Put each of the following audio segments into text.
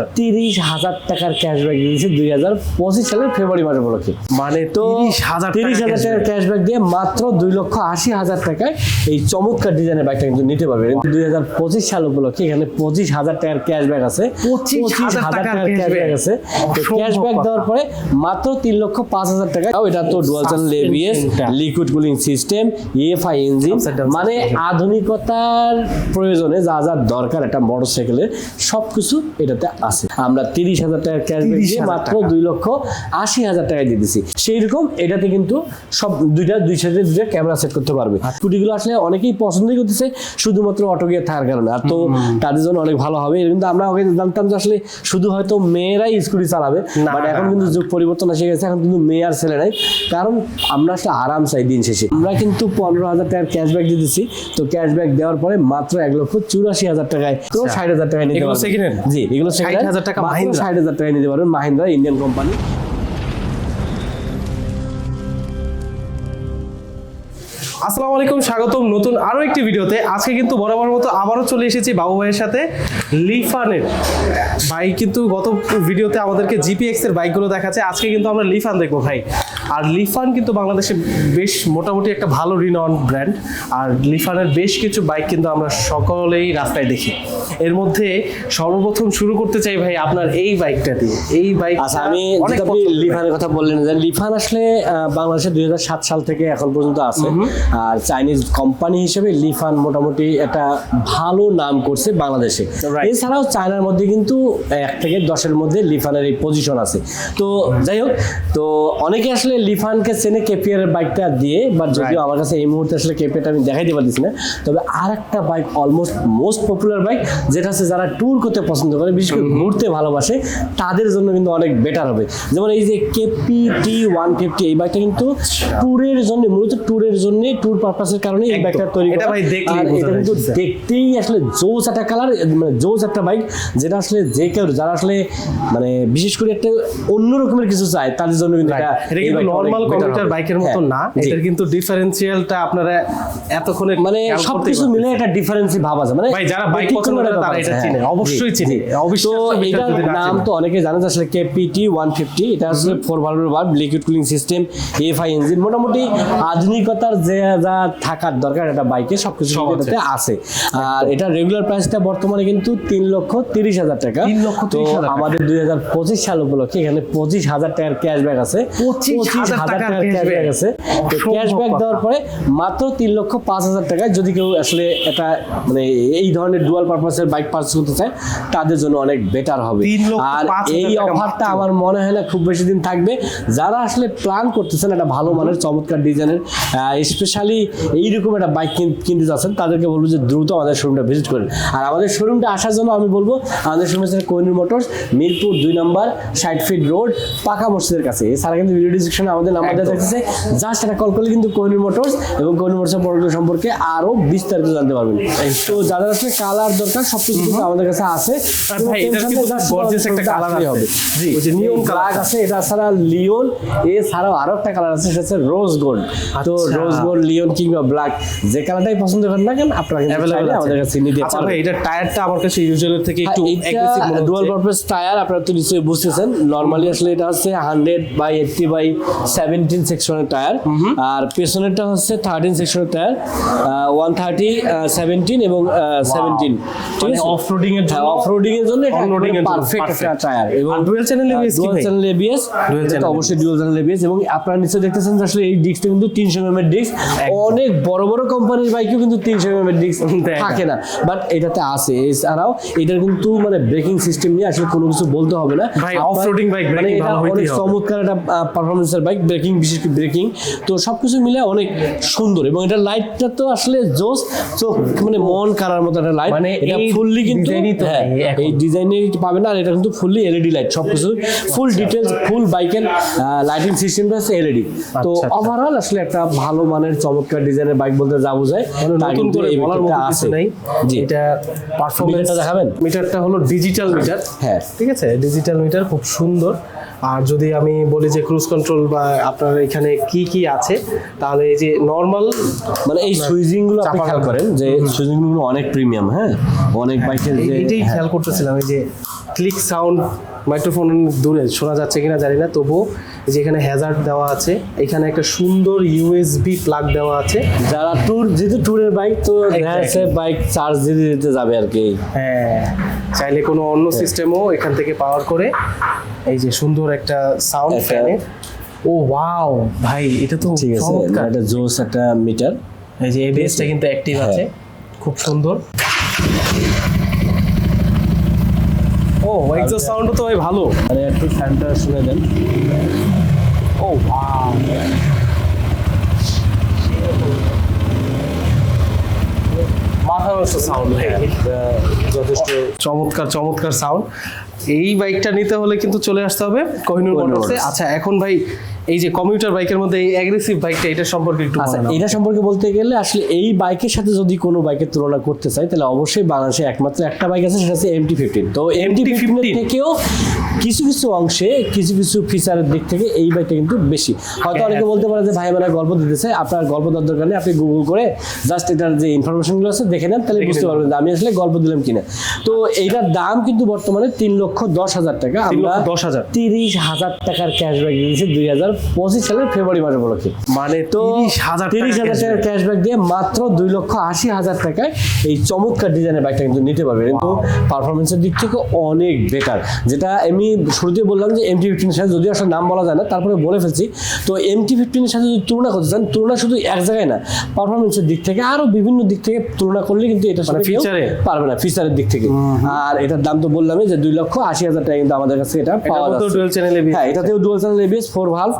হাজার। তিরিশ হাজার টাকার ক্যাশব্যাক দিয়েছে দুই হাজার পঁচিশ সালের ফেব্রুয়ারি মাসে উপলক্ষে। মানে তো তিরিশ হাজার হাজার টাকার ক্যাশব্যাক দিয়ে মাত্র দুই লক্ষ আশি হাজার টাকায় এই চমৎকার ডিজাইনের বাইকটা কিন্তু নিতে পারবে। দুই হাজার পঁচিশ সাল উপলক্ষে এখানে পঁচিশ হাজার টাকার ক্যাশব্যাক আছে। 25,000 টাকার ক্যাশব্যাক আছে। ক্যাশব্যাক দেওয়ার পরে মাত্র তিন লক্ষ পাঁচ হাজার টাকা। এটা তো dual channel ABS liquid cooling system EFI engine মানে আধুনিকতার প্রয়োজনে যা যা দরকার একটা মোটরসাইকেলের সবকিছু এটাতে আছে। আমরা তিরিশ হাজার টাকার ক্যাশব্যাক দিয়ে মাত্র দুই লক্ষ আশি হাজার টাকায় দিয়ে দিছি। সেই রকম এটাতে কিন্তু সব দুইটা দুই সাইডে দুইটা ক্যামেরা সেট করতে পারবে। স্কুটিগুলো আসলে অনেকেই পছন্দই করতেছে শুধুমাত্র অটো গিয়ে থাকার কারণে। আর তো তাদের জন্য অনেক ভালো হবে। কিন্তু আমরা আগে জানতাম যে আসলে শুধু হয়তো মেয়েরাই স্কুটি চালাবে বাট এখন কিন্তু যুগ পরিবর্তন এসে গেছে। এখন কিন্তু মেয়ে আর ছেলে নাই। কারণ আমরা আসলে আরাম চাই দিন শেষে। আমরা কিন্তু পনেরো হাজার টাকার ক্যাশব্যাক দিচ্ছি তো ক্যাশব্যাক দেওয়ার পরে মাত্র এক লক্ষ চুরাশি হাজার টাকায় তো ষাট হাজার টাকায় নিতে এগুলো পারবেন। second hand? 60,000 টাকা মাহিন্দ্রা? ষাট হাজার টাকায় নিতে পারবেন মাহিন্দ্রা ইন্ডিয়ান কোম্পানি। আসসালামু আলাইকুম স্বাগতম নতুন আরও একটি ভিডিওতে। আজকে কিন্তু বরাবর মতো আবারও চলে এসেছি বাবু ভাইয়ের সাথে লিফানের। বাইক কিন্তু গত ভিডিওতে আমাদেরকে জিপিএক্স এর বাইকগুলো দেখাচ্ছে। আজকে কিন্তু আমরা লিফান দেখব ভাই। আর লিফান কিন্তু বাংলাদেশে বেশ মোটামুটি একটা ভালো রিনন ব্র্যান্ড আর লিফানের বেশ কিছু বাইক কিন্তু আমরা সকলেই রাস্তায় দেখি। এর মধ্যে সর্বপ্রথম শুরু করতে চাই ভাই আপনার এই বাইকটা দিয়ে। এই বাইক আচ্ছা আমি আপনি লিফানের কথা বললেন যে লিফান আসলে বাংলাদেশে দুই হাজার সাত সাল থেকে এখন পর্যন্ত আছে। আর চাইনিজ কোম্পানি হিসেবে লিফান মোটামুটি একটা ভালো নাম করছে বাংলাদেশে. এছাড়াও চায়নার মধ্যে কিন্তু এক থেকে দশের মধ্যে লিফানের এই পজিশন আছে। তো যাই হোক তো অনেকে আসলে লিফানকে চেনে কেপিয়ার বাইকটা দিয়ে বাট যদিও আমার কাছে এই মুহূর্তে আসলে কেপিয়ারটা আমি দেখাইতে পারতেছি না তবে আর একটা bike almost most popular bike যেটা হচ্ছে যারা ট্যুর করতে পছন্দ করে বিশেষ করে ঘুরতে ভালোবাসে তাদের জন্য কিন্তু অনেক বেটার হবে। যেমন এই যে কেপি টি ওয়ান ফিফটি এই বাইকটা কিন্তু ট্যুরের জন্য মূলত ট্যুরের জন্য ট্যুর পারপাসের কারণে এই বাইকটা তৈরি এটা করা আর এটা কিন্তু দেখতেই আসলে জোস একটা কালার মানে জোস একটা বাইক যেটা আসলে যে কেউ যারা আসলে মানে বিশেষ করে একটা অন্য রকমের কিছু চায় তাদের জন্য কিন্তু এটা এটা নর্মাল বাইকের মতো হ্যাঁ, না এটার কিন্তু আপনারা এতক্ষণে মানে সবকিছু মিলে ডিফারেন্স ভাব আছে মানে ভাই, যারা বাইক পছন্দ করে তারা এটা চিনে, হ্যাঁ। অবশ্যই চিনে। এটার নাম তো অনেকে জানে আসলে কেপিটি ওয়ান ফিফটি এটা আসলে ফোর ভালভের ভাব liquid cooling system FI engine মোটামুটি আধুনিকতার যে যা থাকার দরকার একটা বাইকে সবকিছু সব আছে। এটাতে আছে। আর এটা রেগুলার প্রাইসটা বর্তমানে কিন্তু তিন লক্ষ তিরিশ হাজার টাকা। তো 30,000 আমাদের দুই হাজার পঁচিশ সাল উপলক্ষে এখানে পঁচিশ হাজার টাকার ক্যাশব্যাক আছে। 25,000 টাকার ক্যাশব্যাক আছে। তো ক্যাশব্যাক দেওয়ার পরে মাত্র তিন লক্ষ পাঁচ হাজার টাকায় যদি কেউ আসলে এটা মানে এই ধরনের ডুয়াল পারপাসের বাইক পার্চেস করতে চায় তাদের জন্য অনেক বেটার হবে। আর এই অফারটা আমার মনে হয় না খুব বেশি দিন থাকবে। যারা আসলে প্ল্যান করতেছেন একটা ভালো মানের চমৎকার ডিজাইনের স্পেশালি এইরকম একটা বাইক কিনতে যাচ্ছেন তাদেরকে বলব যে দ্রুত আমাদের শোরুমটা ভিজিট করেন। আর আমাদের শোরুমটা আসার জন্য আমি বলব আমাদের শোরুম কোহিনুর মোটরস মিরপুর দুই নম্বর ষাট ফিট রোড পাকা মসজিদের কাছে। এছাড়া কিন্তু ভিডিও ডিসক্রিপশনে আমাদের নাম্বার দেওয়া থাকছে জাস্ট একটা কল করলে কিন্তু কোহিনুর মোটরস এবং কোহিনুর মোটরসের প্রোডাক্ট সম্পর্কে আরও বিস্তারিত জানতে পারবেন। তো যাদের আসলে কালার দরকার সবকিছু কিন্তু আমাদের কাছে আছে। একটা আমাদের আছে। যে এটা ছাড়া লিওন এছাড়াও আরও একটা কালার আছে সেটা হচ্ছে রোজ গোল্ড তো। রোজ গোল্ড লিওন কিংবা ব্ল্যাক যে কালারটাই পছন্দ করেন না কেন আপনারা কিন্তু। আমাদের কাছে নিতে আচ্ছা পারবেন। এটা টায়ারটা আমার কাছে ইউজুয়ালের থেকে একটু মনে ডুয়াল। পারপাস টায়ার আপনারা তো নিশ্চয়ই বুঝতেছেন। নরমালি আসলে এটা হচ্ছে hundred by eighty by seventeen সেকশনের টায়ার আর পেছনেরটা হচ্ছে থার্টিন সেকশনের টায়ার ওয়ান থার্টি সেভেন্টিন এবং সেভেন্টিন ঠিক মানে আছে? এর জন্য- অফরোডিং এর জন্য এর জন্য পারফেক্ট একটা টায়ার এবং ডুয়াল চ্যানেল এবিএস Dual এটা অবশ্যই ডুয়াল চ্যানেল এবিএস এবং আপনারা দেখতেছেন যে আসলে এই ডিস্কটা কিন্তু তিনশো এম এর ডিস্ক অনেক বড় বড় কোম্পানির বাইকেও কিন্তু তিনশো এম এর ডিস্ক থাকে না। বাট এটাতে আছে। এছাড়াও এটার কিন্তু মানে ব্রেকিং সিস্টেম নিয়ে আসলে কোনো কিছু বলতে হবে না। ভাই, আপনার- off-roading মানে এটা অনেক চমৎকার একটা পারফরমেন্সের বাইক ব্রেকিং বিশেষ করে ব্রেকিং তো সবকিছু মিলে অনেক সুন্দর এবং এটা লাইটটা তো আসলে জোস চোখ মানে মন কারার মতো একটা লাইট মানে এটা ফুললি কিন্তু হ্যাঁ, এই ডিজাইনে পাবেন না আর এটা কিন্তু ফুললি এলইডি লাইট সবকিছু ফুল ডিটেলস ফুল বাইকের লাইটিং সিস্টেমটা হচ্ছে এলইডি তো আচ্ছা, আচ্ছা। ওভারঅল আসলে একটা ভালো মানের চমৎকার ডিজাইনের বাইক বলতে যা বোঝায় মানে নতুন করে বলার মতো কিছু আছে। নাই। জি। এটা পারফরম্যান্স মিটারটা দেখাবেন? মিটারটা হলো ডিজিটাল মিটার হ্যাঁ। ঠিক আছে? ডিজিটাল মিটার খুব সুন্দর। আর যদি আমি বলি যে ক্রুজ কন্ট্রোল বা আপনার এখানে কি কি আছে তাহলে এই যে নর্মাল মানে এই সুইজিংগুলো আপনি খেয়াল করেন যে সুইজিংগুলো অনেক প্রিমিয়াম হ্যাঁ? অনেক বাইকের যে এইটাই হ্যাঁ, খেয়াল করতেছিলাম এই যে ক্লিক সাউন্ড মাইক্রোফোন দূরে শোনা যাচ্ছে কিনা জানি না তবুও যে এখানে হ্যাজার্ড দেওয়া আছে এখানে একটা সুন্দর ইউএসবি প্লাগ দেওয়া আছে। যারা ট্যুর যেহেতু ট্যুরের বাইক তো বাইক চার্জ দিতে দিতে যাবে আর কি। হ্যাঁ চাইলে কোনো অন্য সিস্টেমও এখান থেকে পাওয়ার করে এই যে সুন্দর একটা সাউন্ড ফ্যানে ও ওয়াও ভাই এটা তো ঠিক আছে একটা জোস একটা মিটার এই যে এবিএসটা কিন্তু অ্যাক্টিভ হ্যাঁ। আছে খুব সুন্দর। ও এক্সস্ট সাউন্ডও তো ভাই ভালো। আরে একটু ফ্যানটা শুনে দেন। ও ওয়াও মাথা নষ্ট সাউন্ড যথেষ্ট চমৎকার চমৎকার সাউন্ড এই বাইকটা নিতে হলে কিন্তু চলে আসতে হবে কোহিনুর কোহিনূর মোটরসে আচ্ছা এখন ভাই এই যে কমিউটার বাইকের মধ্যে এই অ্যাগ্রেসিভ বাইকটা এটা সম্পর্কে একটু আচ্ছা এটা সম্পর্কে বলতে গেলে আসলে এই বাইকের সাথে যদি কোনো বাইকের তুলনা করতে চাই তাহলে অবশ্যই বাংলাদেশে একমাত্র একটা বাইক আছে সেটা হচ্ছে এমটি ফিফটিন তো এমটি MT-15 থেকেও কিছু কিছু অংশে কিছু কিছু ফিচারের দিক থেকে এই বাইকটা কিন্তু বেশি। হয়তো অনেকে বলতে পারে যে ভাই মানে গল্প দিতেছে। আপনার গল্প দেওয়ার দরকার নেই আপনি গুগল করে জাস্ট এটার যে ইনফরমেশনগুলো আছে দেখে নেন তাহলে বুঝতে পারবেন যে আমি আসলে গল্প দিলাম কিনা। তো এইটার দাম কিন্তু বর্তমানে তিন লক্ষ দশ হাজার টাকা। আমরা দশ হাজার। তিরিশ হাজার টাকার ক্যাশব্যাক দিয়েছি দুই হাজার পঁচিশ সালের ফেব্রুয়ারি মাসে উপলক্ষে মানে তো তিরিশ হাজার ক্যাশব্যাক দিয়ে মাত্র দুই লক্ষ আশি হাজার টাকায় এই চমৎকার ডিজাইনের বাইকটা কিন্তু নিতে পারবে। কিন্তু পারফরমেন্সের দিক থেকে অনেক বেটার যেটা আমি শুরুতে বললাম যে এমটি ফিফটিনের সাথে যদিও আসলে নাম বলা যায় না তারপরে বলে ফেলছি। তো এমটি ফিফটিনের সাথে যদি তুলনা করতে চান তুলনা শুধু এক জায়গায় না পারফরমেন্সের দিক থেকে আরও বিভিন্ন দিক থেকে তুলনা করলে কিন্তু এটা মানে feature এ? পারবে না ফিচারের দিক থেকে। আর এটার দাম তো বললামই যে দুই লক্ষ আশি হাজার টাকা কিন্তু আমাদের কাছে এটা পাওয়া যাচ্ছে। হ্যাঁ এটাতেও dual channel ABS four valve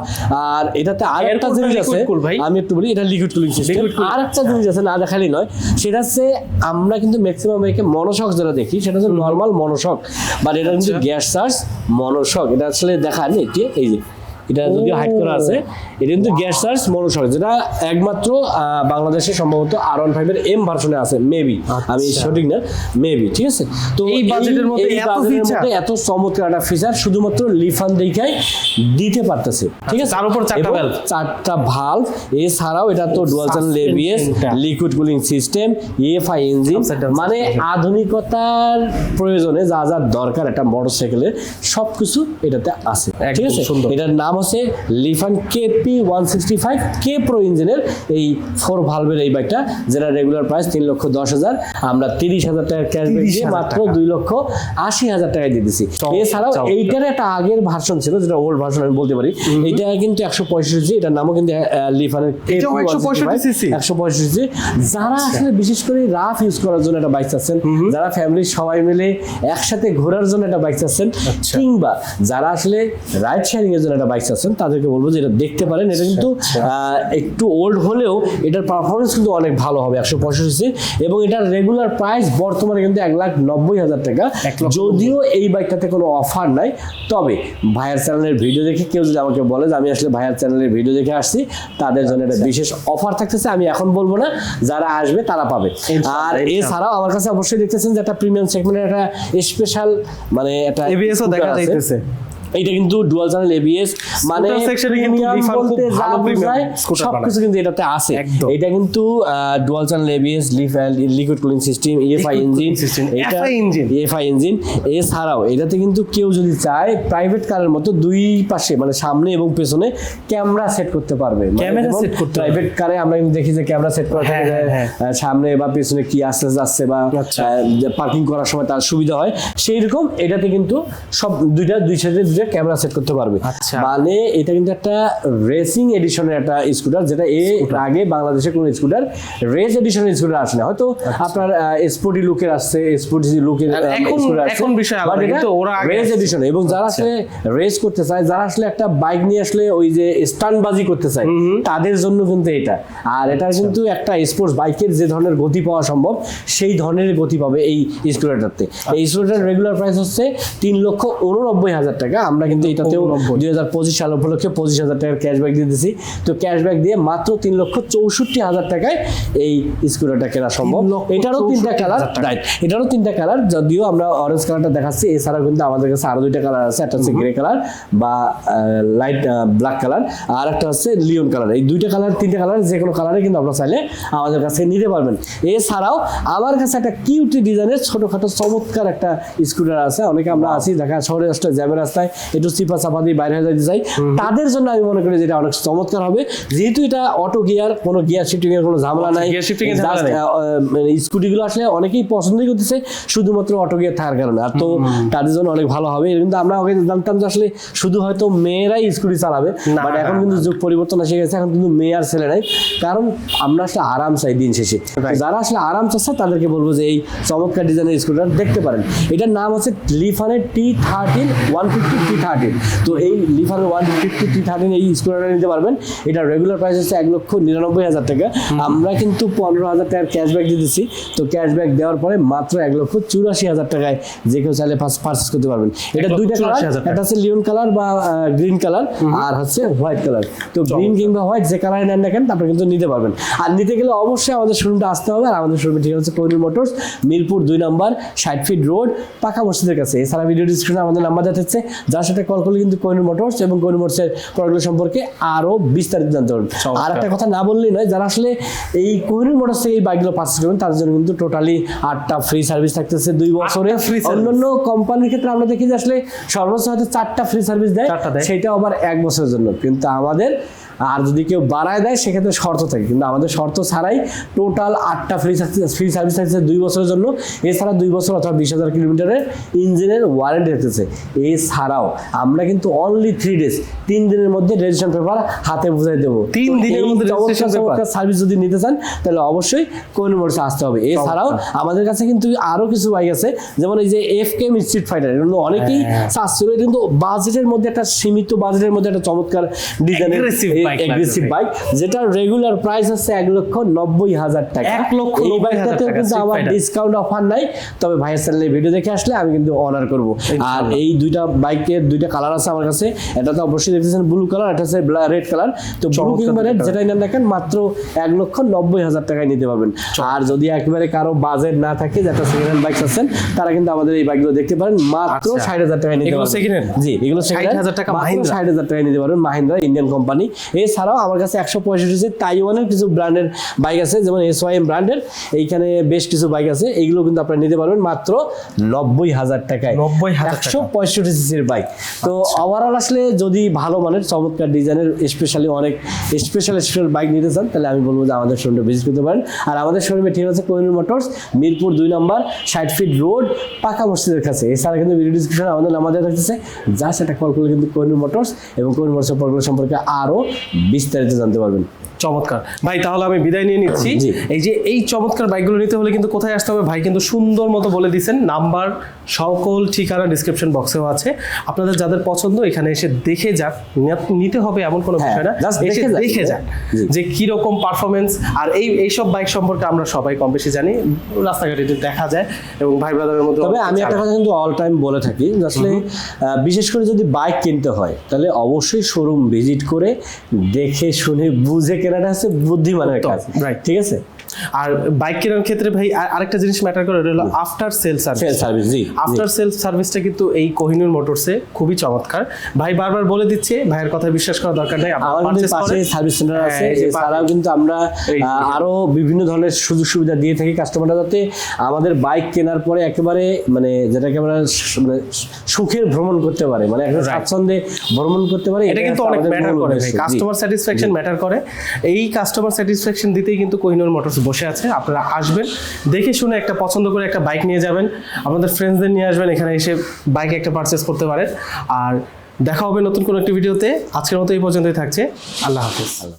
আর এটাতে আর একটা জিনিস আছে? আমি একটু বলি এটা লিকুইড কুলিং সিস্টেম আর একটা জিনিস আছে না দেখালি নয় সেটা হচ্ছে আমরা কিন্তু ম্যাক্সিমাম একে মনোশক যেটা দেখি সেটা হচ্ছে নর্মাল মনোশক বাট এটা কিন্তু। গ্যাস চার্জ মনোশক এটা আসলে দেখা এটি এই যে এটা যদিও হাইড করা আছে এটা কিন্তু গ্যাস চার্জ মনোশক যেটা একমাত্র বাংলাদেশে সম্ভবত আর ওয়ান ফাইভের এম ভার্সনে আছে মেবি আমি আচ্ছা। সঠিক না? মেবি ঠিক আছে? তো এই বাজেটের মধ্যে এত চমৎকার একটা ফিচার শুধুমাত্র লিফান দেখাই দিতে পারতেছে ঠিক আছে? তার উপর চারটা valve। চারটা ভালভ এছাড়াও এটা তো dual channel ABS liquid cooling system EFI engine মানে আধুনিকতার প্রয়োজনে যা যা দরকার একটা মোটরসাইকেলের সবকিছু এটাতে আছে ঠিক আছে। এটার নাম হচ্ছে Lifan KP one sixty five K pro ইঞ্জিনের এই ফোর ভালভের এই বাইকটা যেটা রেগুলার প্রাইস তিন লক্ষ দশ হাজার। আমরা তিরিশ হাজার টাকার ক্যাশব্যাক দিয়ে মাত্র দুই লক্ষ আশি হাজার টাকায় দিয়ে দিছি। এছাড়াও এইটার একটা আগের ভার্সন ছিল যেটা ওল্ড ভার্সন আমি বলতে পারি। এটা কিন্তু একশো পঁয়ষট্টি এটার নামও কিন্তু লিফানের এটাও 165 cc? একশো পঁয়ষট্টি যারা আসলে বিশেষ করে রাফ ইউজ করার জন্য একটা বাইক চাচ্ছেন যারা ফ্যামিলির সবাই মিলে একসাথে ঘোরার জন্য একটা বাইক চাচ্ছেন আচ্ছা। কিংবা যারা আসলে রাইড শেয়ারিং এর জন্য একটা বাইক চাচ্ছেন তাদেরকে বলব যে এটা দেখতে পারেন। এটা কিন্তু আচ্ছা। একটু ওল্ড হলেও এটার পারফরমেন্স কিন্তু অনেক ভালো হবে একশো পঁয়ষট্টি এবং এটার রেগুলার প্রাইস বর্তমানে কিন্তু এক লাখ নব্বই হাজার টাকা। যদিও এই বাইকটাতে কোনো অফার নাই তবে ভাইয়ার চ্যানেলের ভিডিও দেখে কেউ যদি আমাকে বলে যে আমি আসলে ভাইয়ার চ্যানেলের ভিডিও দেখে আসছি তাদের জন্য একটা বিশেষ অফার থাকতেছে আমি এখন বলব না যারা আসবে তারা পাবে। আর এছাড়াও আমার কাছে অবশ্যই দেখতেছেন যে একটা প্রিমিয়াম সেগমেন্টের একটা স্পেশাল মানে একটা দেখা যাইতেছে। এইটা কিন্তু ডুয়াল চ্যানেল এবিএস মানে এ কিন্তু premium খুব ভালো scooter সবকিছু কিন্তু এটাতে আছে। এটা কিন্তু dual channel ABS liquid cooling system EFI engine FI engine। EFI engine এছাড়াও এটাতে কিন্তু কেউ যদি চায় প্রাইভেট কারের মতো দুই পাশে মানে সামনে এবং পেছনে ক্যামেরা সেট করতে পারবে। ক্যামেরা set করতে পারবে। প্রাইভেট কারে আমরা কিন্তু দেখি যে ক্যামেরা সেট করা থাকে সামনে বা পেছনে কি আসতে যাচ্ছে বা আচ্ছা। পার্কিং করার সময় তার সুবিধা হয়। সেই রকম এটাতে কিন্তু সব দুইটা দুই সাইডে ক্যামেরা সেট করতে পারবে। আচ্ছা। মানে এটা কিন্তু একটা রেসিং এডিশনের একটা স্কুটার যেটা এর আগে বাংলাদেশে কোনো স্কুটার রেস এডিশনের স্কুটার আসে না। হয়তো আপনার স্পোর্টি লুকের আসছে স্পোর্টি লুকের এখন- বিষয় আলাদা, কিন্তু ওরা রেস এডিশন এবং যারা আসলে রেস করতে চায় যারা আসলে একটা বাইক নিয়ে আসলে ওই যে স্টানবাজি করতে চায় তাদের জন্য কিন্তু এটা। আর এটা আচ্ছা। কিন্তু একটা স্পোর্টস বাইকের যে ধরনের গতি পাওয়া সম্ভব সেই ধরনের গতি পাবে এই স্কুটারটাতে আচ্ছা। এই স্কুটার রেগুলার প্রাইস হচ্ছে তিন লক্ষ উননব্বই হাজার টাকা। আমরা কিন্তু এটাতেও দুই হাজার পঁচিশ সাল উপলক্ষে পঁচিশ হাজার টাকার ক্যাশব্যাক দিয়ে দিচ্ছি তো ক্যাশব্যাক দিয়ে মাত্র তিন লক্ষ চৌষট্টি হাজার টাকায় এই স্কুটারটা কেনা সম্ভব। এটারও তিনটা কালার রাইট এটারও তিনটা কালার যদিও আমরা অরেঞ্জ কালারটা দেখাচ্ছি এছাড়াও কিন্তু আমাদের কাছে আরও দুইটা কালার আছে একটা হচ্ছে গ্রে কালার বা লাইট ব্ল্যাক কালার আর একটা হচ্ছে লিওন কালার এই দুইটা কালার তিনটা কালার যে কোনো কালারে কিন্তু আপনারা চাইলে আমাদের কাছে নিতে পারবেন। এছাড়াও আমার কাছে একটা কিউটি ডিজাইনের ছোটোখাটো চমৎকার একটা স্কুটার আছে। অনেকে আমরা আছি ঢাকা শহরে রাস্তায় জ্যামের রাস্তায় একটু চিপা চাপা দিয়ে বাইরে হয়ে যেতে চাই। তাদের জন্য আমি মনে করি যেটা অনেক চমৎকার হবে। যেহেতু এটা অটো গিয়ার কোনো গিয়ার শিফটিং এর কোনো ঝামেলা নাই। Just, নেই। মানে স্কুটিগুলো আসলে অনেকেই পছন্দই করতেছে শুধুমাত্র অটো গিয়ার থাকার কারণে। আর তো তাদের জন্য অনেক ভালো হবে। কিন্তু আমরা আগে জানতাম যে আসলে শুধু হয়তো মেয়েরাই স্কুটি চালাবে বাট এখন কিন্তু যুগ পরিবর্তন এসে গেছে এখন কিন্তু মেয়ে আর ছেলে নাই। কারণ আমরা আসলে আরাম চাই দিন শেষে। যারা আসলে আরাম চাচ্ছে তাদেরকে বলব যে এই চমৎকার ডিজাইনের স্কুটার দেখতে পারেন। এটার নাম হচ্ছে লিফানের T thirteen one fifty T thirteen তো এই ওয়ান ফিফটি টি থার্টিন এই স্কুটারটা নিতে পারবেন। এটা রেগুলার প্রাইস হচ্ছে এক লক্ষ নিরানব্বই হাজার টাকা। আমরা কিন্তু পনেরো হাজার টাকার ক্যাশব্যাক দিচ্ছি তো ক্যাশব্যাক দেওয়ার পরে মাত্র এক লক্ষ চুরাশি হাজার টাকায় যে কেউ চাইলে পারচেস করতে পারবেন। এটা দুইটা কালার 84,000 একটা হচ্ছে লিওন কালার বা গ্রিন কালার আর হচ্ছে হোয়াইট কালার তো গ্রিন কিংবা হোয়াইট যে কালার নেন না কেন তারপরে কিন্তু নিতে পারবেন। আর নিতে গেলে অবশ্যই আমাদের শোরুমটা আসতে হবে। আর আমাদের শোরুমে ঠিক হচ্ছে কোহিনুর মোটরস মিরপুর দুই নম্বর ষাট ফিট রোড পাকা মসজিদের কাছে। এছাড়া ভিডিও ডিসক্রিপশনে আমাদের নাম্বার দেওয়া যার সাথে কল করলে কিন্তু কোহিনুর মোটরস এবং কোহিনুর মোটরসের প্রোডাক্ট সম্পর্কে আরও বিস্তারিত জানতে পারবেন আর একটা কথা না বললেই নয় যারা আসলে এই কোহিনুর মোটরস থেকে এই বাইকগুলো পারচেস করবেন তাদের জন্য কিন্তু টোটালি আটটা ফ্রি সার্ভিস থাকতেছে দুই বছরে। অন্যান্য কোম্পানির ক্ষেত্রে আমরা দেখি যে আসলে সর্বোচ্চ হয়তো চারটা ফ্রি সার্ভিস দেয়। সেটা আবার এক বছরের জন্য। কিন্তু আমাদের আর যদি কেউ বাড়ায় দেয় সেক্ষেত্রে শর্ত থাকে। কিন্তু আমাদের শর্ত ছাড়াই টোটাল আটটা ফ্রি সার্ভিস ফ্রি সার্ভিস থাকছে দুই বছরের জন্য। এছাড়া দুই বছর অথবা বিশ হাজার কিলোমিটারের ইঞ্জিনের ওয়ারেন্টি থাকতেছে। এছাড়াও আমরা কিন্তু অনলি থ্রি ডেজ তিন দিনের মধ্যে রেজিস্ট্রেশন পেপার হাতে বুঝাই দেবো। তিন দিনের মধ্যে সার্ভিস যদি নিতে চান তাহলে অবশ্যই কোন মোটরসে আসতে হবে। এছাড়াও আমাদের কাছে কিন্তু আরও কিছু বাইক আছে যেমন এই যে এফ কে স্ট্রিট ফাইটার এগুলো অনেকেই হ্যাঁ। চাচ্ছিল। কিন্তু বাজেটের মধ্যে একটা সীমিত বাজেটের মধ্যে একটা চমৎকার bike এগ্রেসিভ বাইক যেটা রেগুলার প্রাইস হচ্ছে এক লক্ষ নব্বই হাজার টাকা। এক লক্ষ এই হাজার টাকা, কিন্তু আমার ডিসকাউন্ট অফার নাই তবে ভাইয়ের চ্যানেলে ভিডিও দেখে আসলে আমি কিন্তু অনার করব। আর এই দুইটা বাইকের দুইটা কালার আছে আমার কাছে এটা তো অবশ্যই দেখতেছেন ব্লু কালার এটা হচ্ছে রেড কালার তো ব্লু কিংবা রেড যেটাই না কেন মাত্র এক লক্ষ নব্বই হাজার টাকায় নিতে পারবেন। আর যদি একেবারে কারও বাজেট না থাকে যেটা সেকেন্ড হ্যান্ড বাইক আছেন তারা কিন্তু আমাদের এই বাইকগুলো দেখতে পারেন। মাত্র আচ্ছা। ষাট হাজার টাকায় নিতে পারবেন। জি এগুলো সেকেন্ড 60,000 টাকা? ষাট হাজার টাকায় নিতে পারবেন। মাহিন্দ্রা ইন্ডিয়ান কোম্পানি এছাড়াও আমার কাছে একশো পঁয়ষট্টি তাইওয়ানের কিছু ব্র্যান্ডের বাইক আছে যেমন এস ওয়াই এম ব্র্যান্ডের এইখানে বেশ কিছু বাইক আছে এইগুলো কিন্তু আপনারা নিতে পারবেন মাত্র নব্বই হাজার টাকায়। 90,000 একশো পঁয়ষট্টি সিসির বাইক। তো ওভারঅল আসলে যদি ভালো মানের চমৎকার ডিজাইনের স্পেশালি অনেক স্পেশাল স্পেশাল বাইক নিতে চান তাহলে আমি বলব যে আমাদের শোরুমে ভিজিট করতে পারেন। আর আমাদের শোরুমে ঠিক আছে কোহিনুর মোটরস মিরপুর দুই নম্বর ষাট ফিট রোড পাকা মসজিদের কাছে। এছাড়া কিন্তু ভিডিও ডিসক্রিপশনে আমাদের নাম্বার দেওয়া থাকতেছে। যা সেটা কল করলে কিন্তু কোহিনুর মোটরস এবং কোহিনুর প্রোডাক্ট সম্পর্কে আরও বিস্তারিত জানতে পারবেন। চমৎকার। ভাই তাহলে আমি বিদায় নিয়ে নিচ্ছি। এই যে এই চমৎকার বাইকগুলো নিতে হলে কিন্তু কোথায় আসতে হবে? ভাই কিন্তু সুন্দর মতো বলে দিয়েছেন। নাম্বার সকল ঠিকানা ডিসক্রিপশন বক্সেও আছে। আপনাদের যাদের পছন্দ এখানে এসে দেখে যাক। নিতে হবে এমন কোনো হ্যাঁ, বিষয় না। এসে দেখে যাক। যে কীরকম পারফরমেন্স আর এই এইসব বাইক সম্পর্কে আমরা সবাই কম বেশি জানি। রাস্তাঘাটে দেখা যায় এবং ভাই ব্রাদারের মধ্যে তবে আমি একটা কথা কিন্তু অল টাইম বলে থাকি। আসলে বিশেষ করে যদি বাইক কিনতে হয় তাহলে অবশ্যই শোরুম ভিজিট করে দেখে শুনে বুঝে কেনাটা হচ্ছে বুদ্ধিমানের কাজ. ঠিক আছে আর বাইক কেনার ক্ষেত্রে ভাই আরেকটা জিনিস ম্যাটার করে হলো আফটার সেল সার্ভিস সার্ভিস জি। আফটার সেল সার্ভিসটা কিন্তু এই কোহিনুর মোটরসে খুবই চমৎকার। ভাই বারবার বলে দিচ্ছে ভাইয়ের কথা বিশ্বাস করা দরকার নেই আমার পাশে সার্ভিস সেন্টার হ্যাঁ, আছে এছাড়াও কিন্তু আমরা আরও বিভিন্ন ধরনের সুযোগ সুবিধা দিয়ে থাকি কাস্টমাররা যাতে আমাদের বাইক কেনার পরে একেবারে মানে যেটাকে আমরা মানে সুখের ভ্রমণ করতে পারে মানে একটা স্বাচ্ছন্দ্যে ভ্রমণ করতে পারে এটা কিন্তু অনেক ম্যাটার করে কাস্টমার স্যাটিসফ্যাকশন ম্যাটার করে। এই কাস্টমার স্যাটিসফ্যাকশন দিতেই কিন্তু কোহিনুর মোটরস বসে আছে, আপনারা আসবেন, দেখে শুনে একটা পছন্দ করে একটা বাইক নিয়ে যাবেন, আপনাদের ফ্রেন্ডসদের নিয়ে আসবেন, এখানে এসে বাইক একটা পারচেস করতে পারেন, আর দেখা হবে নতুন কোনো একটি ভিডিওতে আজকের মতো এই পর্যন্তই থাকছে, আল্লাহ হাফিজ।